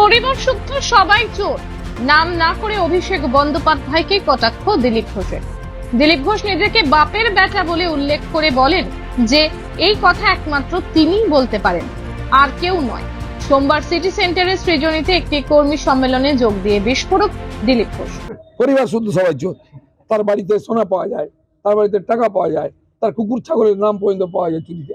পরিবার শুদ্ধ, সবাই চোর। নাম না করে অভিষেক বন্দ্যোপাধ্যায়কে কটাক্ষ দিলীপ ঘোষের। দিলীপ ঘোষ নিজেকে বাপের বেটা বলে উল্লেখ করে বলেন যে, এই কথা একমাত্র তিনিই বলতে পারেন, আর কেউ নয়। সোমবার সিটি সেন্টারের সৃজনীতে একটি কর্মী সম্মেলনে যোগ দিয়ে বিস্ফোরক দিলীপ ঘোষ। পরিবার শুদ্ধ, সবাই চোর। তার বাড়িতে সোনা পাওয়া যায়, তার বাড়িতে টাকা পাওয়া যায়, তার কুকুর, ছাগলের নাম পর্যন্ত পাওয়া যায় চুরিতে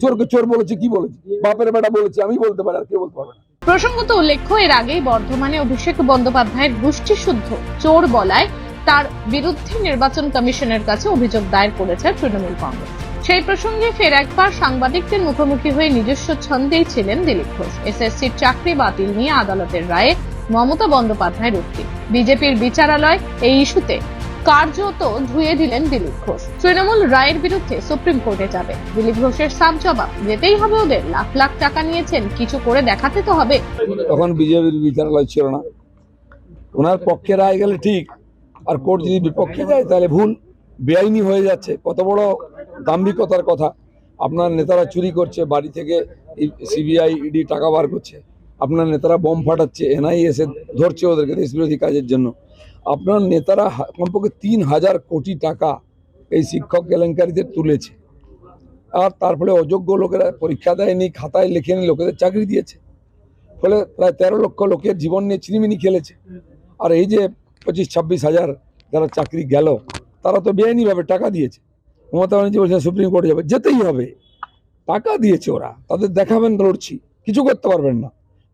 চোরকে চোর বলেছে, কি বলেছে? বাপের বেটা বলেছে, আমি বলতে পারি, আর কেউ বলতে পারবে প্রসঙ্গত উল্লেখ্য, এর আগেই বর্ধমানে অভিষেক বন্দ্যোপাধ্যায়ের গোষ্ঠী শুদ্ধ চোর বলায় তার বিরুদ্ধে নির্বাচন কমিশনের কাছে অভিযোগ দায়ের করেছে তৃণমূল কংগ্রেস। সেই প্রসঙ্গে ফের একবার সাংবাদিকদের মুখোমুখি হয়ে নিজস্ব ছন্দেই ছিলেন দিলীপ ঘোষ। এসএসসির চাকরি বাতিল নিয়ে আদালতের রায়ে মমতা বন্দ্যোপাধ্যায়ের উক্তি। বিজেপির বিচারালয় এই ইস্যুতে কার্যত ধুয়ে দিলেন দিলীপ ঘোষ। তৃণমূল রায়ের বিরুদ্ধে সুপ্রিম কোর্টে যাবে। দিলীপ ঘোষের সাফ জবাব যেতেই হবে ওদের। লাখ লাখ টাকা নিয়েছেন, কিছু করে দেখাতে তো হবে। তখন বিজেপির বিচারালয় ছিল না। ওনার পক্ষে রায় গেলে ঠিক, আর কোর্ট যদি বিপক্ষে যায়, তাহলে ভুল। বেআইনি হয়ে যাচ্ছে। কত বড় দাম্ভিকতার কথা। আপনার নেতারা চুরি করছে, বাড়ি থেকে সিবিআই, ইডি টাকা বার করছে। আপনার নেতারা বোম ফাটাচ্ছে এনআই এসে ধরছে ওদেরকে দেশ বিরোধী কাজের জন্য। আপনার নেতারা কমপক্ষে তিন হাজার কোটি টাকা এই শিক্ষক কেলেঙ্কারিতে তুলেছে। আর তার ফলে অযোগ্য লোকেরা পরীক্ষা দেয়নি, খাতায় লেখেনি, লোকেদের চাকরি দিয়েছে। ফলে প্রায় তেরো লক্ষ লোকের জীবন নিয়ে চিনিমিনি খেলেছে। আর এই যে পঁচিশ, ছাব্বিশ হাজার যারা চাকরি গেল, তারা তো বেআইনিভাবে টাকা দিয়েছে। মমতা ব্যানার্জি বলছে সুপ্রিম কোর্টে যাবে, যেতেই হবে। টাকা দিয়েছে ওরা, তাদের দেখাবেন লড়ছি, কিছু করতে পারবেন না।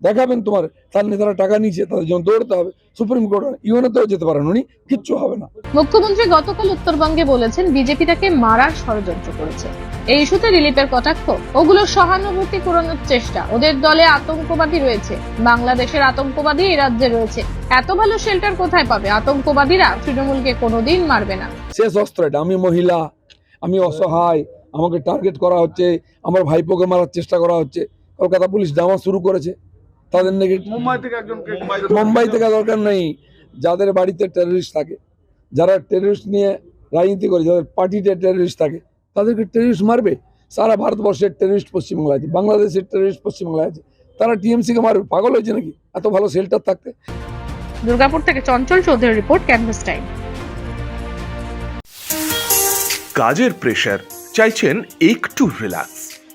দেখাবেন তোমার তার নেতারা টাকা নিয়েছে তাদের জন্য দৌড়তে হবে। সুপ্রিম কোর্ট ইউএনএতেও যেতে পারেন উনি কিচ্ছু হবে না। মুখ্যমন্ত্রী গতকাল উত্তরবঙ্গে বলেছেন বিজেপি তাকে মারার ষড়যন্ত্র করেছে। এই ইস্যুতে দিলীপের কটাক্ষ ওগুলো সহানুভূতি পূরণের চেষ্টা। ওদের দলে আতঙ্কবাদী রয়েছে বাংলাদেশের আতঙ্কবাদী এই রাজ্যে রয়েছে। এত ভালো শেল্টার কোথায় পাবে? আতঙ্কবাদীরা তৃণমূলকে কোনোদিন মারবে না। শেষ অস্ত্র এটা আমি মহিলা আমি অসহায় আমাকে টার্গেট করা হচ্ছে আমার ভাইপোকে মারার চেষ্টা করা হচ্ছে। কলকাতা পুলিশ জামা শুরু করেছে। তাদের নাকি মুম্বাই থেকে একজনকে মুম্বাই থেকে দরকার নেই। যাদের বাড়িতে টেররিস্ট থাকে যারা টেররিস্ট নিয়ে রাজনীতি করে যাদের পার্টিতে টেররিস্ট থাকে তাদেরকে টেররিস্ট মারবে? সারা ভারতবর্ষের টেররিস্ট পশ্চিমবাংলা আছে বাংলাদেশের টেররিস্ট পশ্চিমবাংলা আছে। তারা টিএমসিকে মারবে? পাগল হয়েছে নাকি? এত ভালো শেল্টার থাকতে। দুর্গাপুর থেকে চঞ্চল চৌধুরীর রিপোর্ট ক্যানভাস টাইম কাজের প্রেশার চাইছেন একটু relax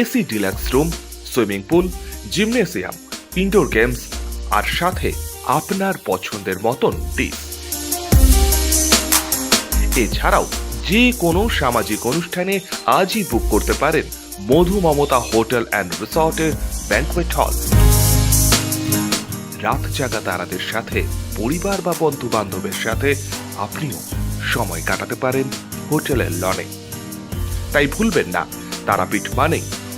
AC deluxe room, swimming pool, gymnasium indoor games আর সাথে আপনার পছন্দের মতন ডিশ এছাড়াও যে কোনো সামাজিক অনুষ্ঠানে আজই বুক করতে পারেন মধু মমতা হোটেল অ্যান্ড রিসর্টের ব্যাংকোয়েট হল রাত জাগা তারাদের সাথে, পরিবার বা বন্ধু বান্ধবের সাথে আপনিও সময় কাটাতে পারেন হোটেলের লনে। তাই ভুলবেন না, তারাপীঠ মানে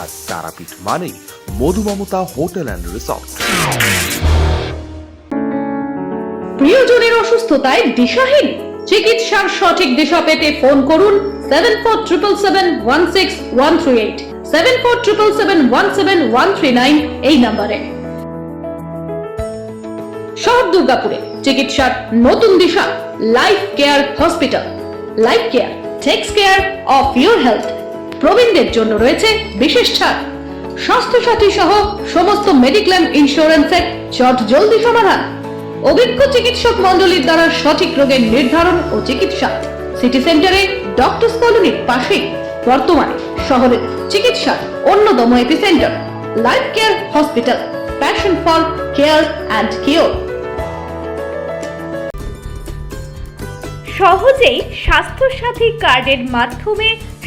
আর তারাপীঠ মানেই মধুমমতা হোটেল অ্যান্ড রিসর্ট। প্রিয়জনের অসুস্থতায় দিশাহীন। চিকিৎসার সঠিক দিশা পেতে ফোন করুন seven four triple seven one six one three eight seven four triple seven one seven one three nine এই নাম্বারে। শহর দুর্গাপুরে চিকিৎসার নতুন দিশা life care hospital life care takes care of your health প্রবীণদের জন্য রয়েছে বিশেষ ছাড়। স্বাস্থ্যসাথী সহ সমস্ত মেডিক্লেম ইন্স্যুরেন্সের চট জলদি সমাধান। অভিজ্ঞ চিকিৎসক মণ্ডলীর দ্বারা সঠিক রোগের নির্ধারণ ও চিকিৎসা। সিটি সেন্টারে ডক্টর কলোনির পাশেই বর্তমানে শহরের চিকিৎসা অন্যতম epicentre. Life care hospital, passion for care and cure. সহজেই স্বাস্থ্যসাথী কার্ডের মাধ্যমে